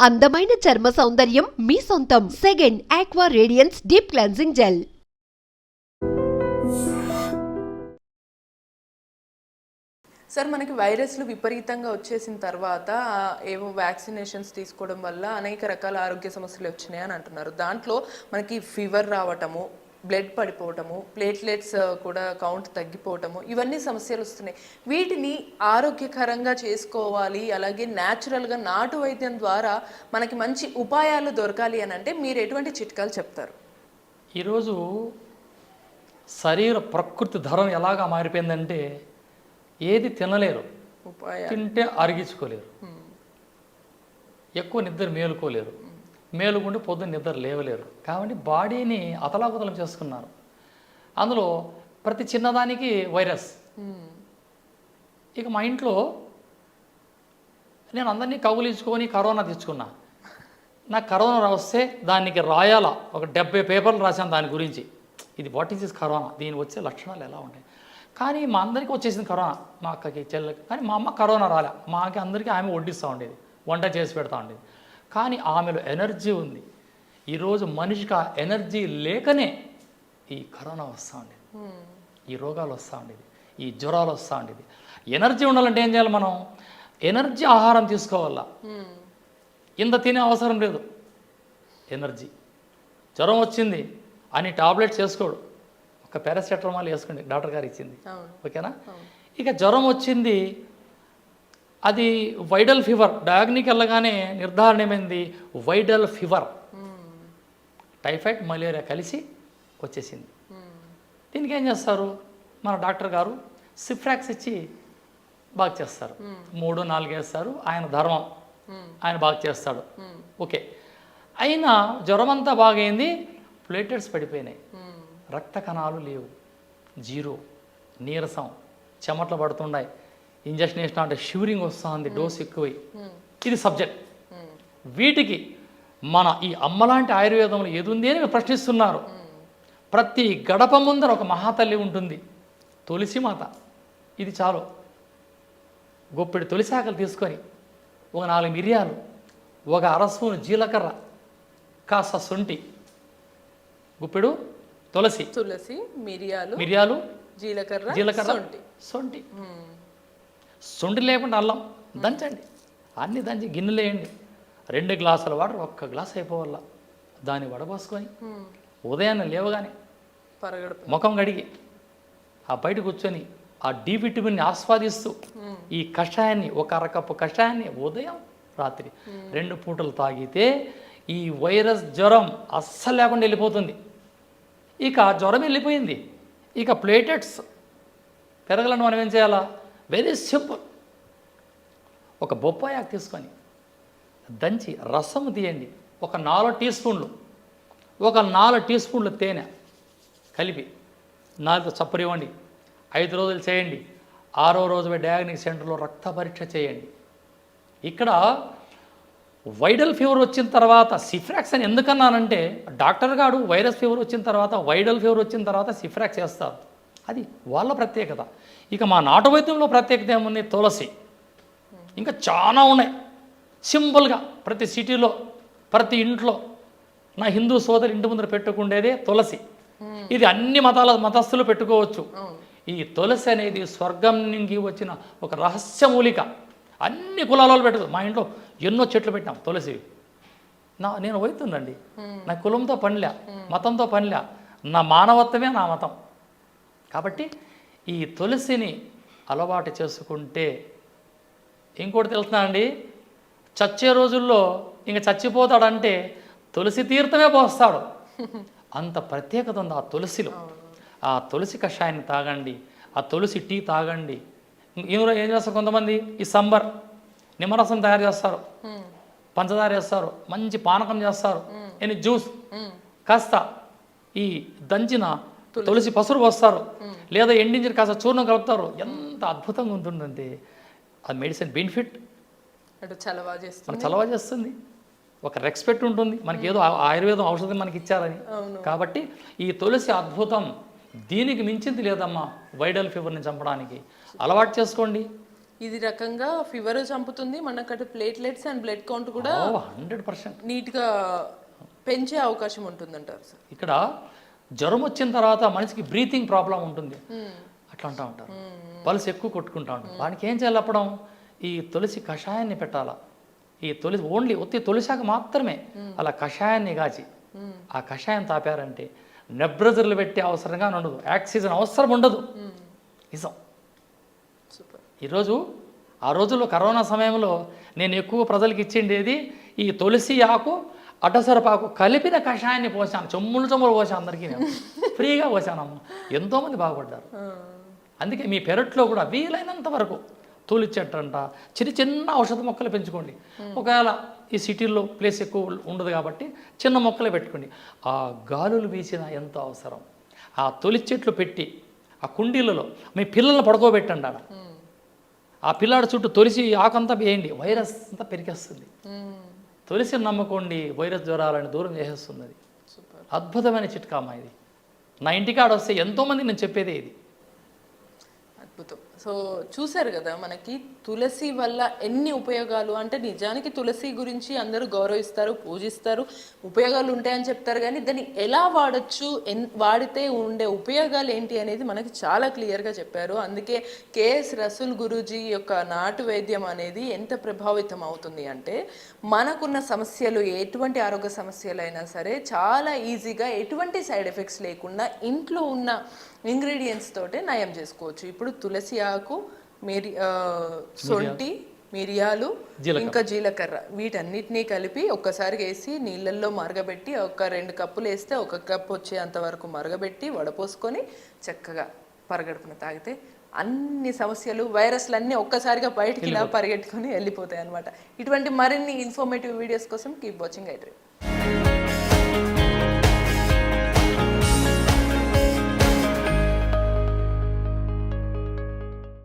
అందమైన చర్మ సౌందర్యం మీ సొంతం. Second aqua radiance deep cleansing gel sir మనకి వైరస్లు విపరీతంగా వచ్చేసిన తర్వాత ఏవో వ్యాక్సినేషన్స్ తీసుకోవడం వల్ల అనేక రకాల ఆరోగ్య సమస్యలు వచ్చినాయి అని అంటున్నారు. దాంట్లో మనకి ఫీవర్ రావటము బ్లడ్ పడిపోవటము ప్లేట్లెట్స్ కూడా కౌంట్ తగ్గిపోవటము ఇవన్నీ సమస్యలు వస్తున్నాయి. వీటిని ఆరోగ్యకరంగా చేసుకోవాలి అలాగే న్యాచురల్గా నాటు వైద్యం ద్వారా మనకి మంచి ఉపాయాలు దొరకాలి అని అంటే మీరు ఎటువంటి చిట్కాలు చెప్తారు? ఈరోజు శరీర ప్రకృతి ధరం ఎలాగా మారిపోయిందంటే ఏది తినలేరు తింటే అరిగించుకోలేరు ఎక్కువ నిద్ర మేలుకోలేరు. మేలుకుంటే పొద్దున్న నిద్ర లేవలేరు. కాబట్టి బాడీని అతలాకుతలం చేసుకున్నారు. అందులో ప్రతి చిన్నదానికి వైరస్. ఇక మా ఇంట్లో నేను అందరినీ కౌగులించుకొని కరోనా తెచ్చుకున్నా. నాకు కరోనా వస్తే దానికి రాయాల? ఒక డెబ్బై పేపర్లు రాశాను దాని గురించి. ఇది వాట్ ఈస్ ఇస్ కరోనా? దీని వచ్చే లక్షణాలు ఎలా ఉంటాయి? కానీ మా అందరికీ వచ్చేసింది కరోనా. మా అక్కకి చెల్లెకి. కానీ మా అమ్మ కరోనా రాలే. మాకి అందరికీ ఆమె వడ్డిస్తూ ఉండేది. వంట చేసి పెడతా ఉండేది. కానీ ఆమెలో ఎనర్జీ ఉంది. ఈరోజు మనిషికి ఆ ఎనర్జీ లేకనే ఈ కరోనా వస్తూ ఉండేది. ఈ రోగాలు వస్తూ ఉండేది. ఈ జ్వరాలు వస్తూ ఉండేది. ఎనర్జీ ఉండాలంటే ఏం చేయాలి మనం? ఎనర్జీ ఆహారం తీసుకోవాలా. ఇంత తినే అవసరం లేదు. ఎనర్జీ. జ్వరం వచ్చింది అని టాబ్లెట్స్ వేసుకోడు ఒక పారాసెటమాల్ వేసుకోండి. డాక్టర్ గారు ఇచ్చింది. ఓకేనా? ఇక జ్వరం వచ్చింది అది వైడల్ ఫీవర్ డయాగ్నిక్ వెళ్ళగానే నిర్ధారణమైంది వైడల్ ఫీవర్. టైఫాయిడ్ మలేరియా కలిసి వచ్చేసింది. దీనికి ఏం చేస్తారు? మన డాక్టర్ గారు సిఫ్రాక్స్ ఇచ్చి బాగా చేస్తారు. మూడు నాలుగు వేస్తారు. ఆయన ధర్మం. ఆయన బాగా చేస్తాడు. ఓకే. అయినా జ్వరం అంతా బాగైంది ప్లేటెట్స్ పడిపోయినాయి. రక్త కణాలు లేవు. జీరో. నీరసం. చెమటలు పడుతున్నాయి. ఇంజక్షన్ వేసినా అంటే షివరింగ్ వస్తుంది డోస్ ఎక్కువై. మ్మ్. ఇది సబ్జెక్ట్. మ్మ్. వీటికి మన ఈ అమ్మలాంటి ఆయుర్వేదంలో ఏది ఉంది అని ప్రశ్నిస్తున్నారు. ప్రతి గడప ముందర ఒక మహాతల్లి ఉంటుంది. తులసి మాత ఇది చాలు. గొప్పెడు తులసాకలు తీసుకొని ఒక నాలుగు మిరియాలు ఒక అర స్పూను జీలకర్ర కాస్త సొంటి గుప్పెడు తులసి తులసి మిరియాలు మిరియాలు జీలకర్ర జీలకర్ర సొంటి సొంటి లేకుండా అల్లం దంచండి. అన్ని దంచి గిన్నెలు వేయండి. రెండు గ్లాసుల వాటర్ ఒక్క గ్లాస్ అయిపోవాల. దాన్ని వడపోసుకొని మ్మ్. ఉదయాన్నే లేవగానే ముఖం కడిగి ఆ బయట కూర్చొని ఆ డి విటమిన్ని ఆస్వాదిస్తూ ఈ కషాయాన్ని ఒక అరకప్పు కషాయాన్ని ఉదయం రాత్రి రెండు పూటలు తాగితే ఈ వైరస్ జ్వరం అస్సలు లేకుండా వెళ్ళిపోతుంది. ఇక జ్వరం వెళ్ళిపోయింది. ఇక ప్లేటెట్స్ పెరగలను మనం ఏం చేయాలా? వెరీ సింపుల్ ఒక బొప్పాయి ఆకు తీసుకొని దంచి రసం తీయండి. ఒక నాలుగు టీ స్పూన్లు. ఒక నాలుగు టీ స్పూన్లు తేనె కలిపి నాలుగు చప్పరివ్వండి ఐదు రోజులు చేయండి. ఆరో రోజు డయాగ్నిక్ సెంటర్లో రక్త పరీక్ష చేయండి. ఇక్కడ వైడల్ ఫీవర్ వచ్చిన తర్వాత సిఫ్రాక్స్ అని ఎందుకన్నానంటే డాక్టర్ గారు వైరస్ ఫీవర్ వచ్చిన తర్వాత వైడల్ ఫీవర్ వచ్చిన తర్వాత సిఫ్రాక్స్ చేస్తారు. అది వాళ్ళ ప్రత్యేకత. ఇక మా నాటు వైద్యంలో ప్రత్యేకత ఏముంది? తులసి. ఇంకా చాలా ఉన్నాయి. సింపుల్గా ప్రతి సిటీలో ప్రతి ఇంట్లో నా హిందూ సోదరి ఇంటి ముందర పెట్టుకుండేదే తులసి. ఇది అన్ని మతాల మతస్థులు పెట్టుకోవచ్చు. ఈ తులసి అనేది స్వర్గం నుంచి వచ్చిన ఒక రహస్యమూలిక అన్ని కులాలలో పెట్టదు. మా ఇంట్లో ఎన్నో చెట్లు పెట్టాం తులసి నా నేను వైతుందండి నా కులంతో పనిలే. మతంతో పనిలే. నా మానవత్వమే నా మతం. కాబట్టి ఈ తులసిని అలవాటు చేసుకుంటే ఇంకోటి తెలుసునా అండి? చచ్చే రోజుల్లో ఇంక చచ్చిపోతాడంటే తులసి తీర్థమే పోస్తాడు. అంత ప్రత్యేకత ఉంది ఆ తులసిలో. ఆ తులసి కషాయాన్ని తాగండి ఆ తులసి టీ తాగండి. ఇందులో ఏం చేస్తారు కొంతమంది? ఈ సంబర్ నిమ్మరసం తయారు చేస్తారు. పంచదార వేస్తారు. మంచి పానకం చేస్తారు. ఎన్ని? జ్యూస్. కాస్త ఈ దంచిన తులసి పసురు పోస్తారు. లేదా ఎండించిన కాస్త చూర్ణం కలుపుతారు. ఎంత అద్భుతంగా ఉంటుందంటే అది మెడిసిన్ బెనిఫిట్. అటు చలవా చేస్తుంది. చలవ చేస్తుంది. ఒక రెస్పెక్ట్ ఉంటుంది. మనకి ఏదో ఆ- ఆయుర్వేదం ఔషధం మనకి ఇచ్చారని. అవును. కాబట్టి ఈ తులసి అద్భుతం దీనికి మించింది లేదమ్మా వైడల్ ఫీవర్ని చంపడానికి. అలవాటు చేసుకోండి. ఇది రకంగా ఫీవర్ చంపుతుంది. మనకు అటు ప్లేట్లెట్స్ అండ్ బ్లడ్ కౌంట్ కూడా హండ్రెడ్ పర్సెంట్. నీట్గా పెంచే అవకాశం ఉంటుందంటారు సార్. ఇక్కడ జ్వరం వచ్చిన తర్వాత మనిషికి బ్రీతింగ్ ప్రాబ్లం ఉంటుంది. అట్లా అంటూ ఉంటారు. పల్స్ ఎక్కువ కొట్టుకుంటా ఉంటారు. వానికి ఏం చేయాలి అప్పడం? ఈ తులసి కషాయాన్ని పెట్టాలా? ఈ తులసి ఓన్లీ ఒత్తి తులసాక మాత్రమే. అలా కషాయాన్ని కాచి ఆ కషాయం తాపారంటే నెబ్రజర్లు పెట్టే అవసరంగా ఉండదు ఆక్సిజన్ అవసరం ఉండదు. నిజం. సూపర్ ఈరోజు ఆ రోజుల్లో కరోనా సమయంలో నేను ఎక్కువ ప్రజలకు ఇచ్చిండేది ఈ తులసి ఆకు అడ్డసరపాకు కలిపిన కషాయాన్ని పోసాను. చెమ్ములు చెమ్ములు పోసాను అందరికీ నేను. ఫ్రీగా పోసానమ్మ ఎంతోమంది బాగుపడ్డారు. అందుకే మీ పెరట్లో కూడా వీలైనంత వరకు తూలి చెట్టు అంట చిన్న చిన్న ఔషధ మొక్కలు పెంచుకోండి. ఒకవేళ ఈ సిటీల్లో ప్లేస్ ఎక్కువ ఉండదు కాబట్టి చిన్న మొక్కలే పెట్టుకోండి. ఆ గాలులు వీసిన ఎంత అవసరం. ఆ తొలి చెట్లు పెట్టి ఆ కుండీలలో మీ పిల్లల్ని పడుకోబెట్టండి ఆడ. ఆ పిల్లాడి చుట్టూ తొలిసి ఆకంతా వేయండి. వైరస్ అంతా పెరిగేస్తుంది. తులసి నమ్మకోండి వైరస్ జ్వరాలని దూరం సూపర్. అద్భుతమైన చిట్కా అమ్మా ఇది. నా ఇంటికాడ వస్తే ఎంతోమంది నేను చెప్పేదే ఇది. అద్భుతం. సో చూశారు కదా మనకి తులసి వల్ల ఎన్ని ఉపయోగాలు? అంటే నిజానికి తులసి గురించి అందరూ గౌరవిస్తారు పూజిస్తారు ఉపయోగాలు ఉంటాయని చెప్తారు కానీ దాన్ని ఎలా వాడచ్చు ఎన్ వాడితే ఉండే ఉపయోగాలు ఏంటి అనేది మనకి చాలా క్లియర్గా చెప్పారు. అందుకే కేఎస్ రసూల్ గురూజీ యొక్క నాటు వైద్యం అనేది ఎంత ప్రభావితం అవుతుంది అంటే మనకున్న సమస్యలు ఎటువంటి ఆరోగ్య సమస్యలైనా సరే చాలా ఈజీగా ఎటువంటి సైడ్ ఎఫెక్ట్స్ లేకుండా ఇంట్లో ఉన్న ఇంగ్రీడియంట్స్ తోటే నయం చేసుకోవచ్చు. ఇప్పుడు తులసి ఆకు మిరి సొంటి మిరియాలు ఇంకా జీలకర్ర. వీటన్నిటినీ కలిపి ఒక్కసారి వేసి నీళ్ళల్లో మరగబెట్టి ఒక రెండు కప్పులు వేస్తే ఒక కప్పు వచ్చేంత వరకు మరగబెట్టి వడపోసుకొని చక్కగా పరగడుపున తాగితే అన్ని సమస్యలు వైరస్లు అన్నీ ఒక్కసారిగా బయటికి ఇలా పరిగెట్టుకొని వెళ్ళిపోతాయి అనమాట ఇటువంటి మరిన్ని ఇన్ఫర్మేటివ్ వీడియోస్ కోసం కీప్ వాచింగ్ ఐ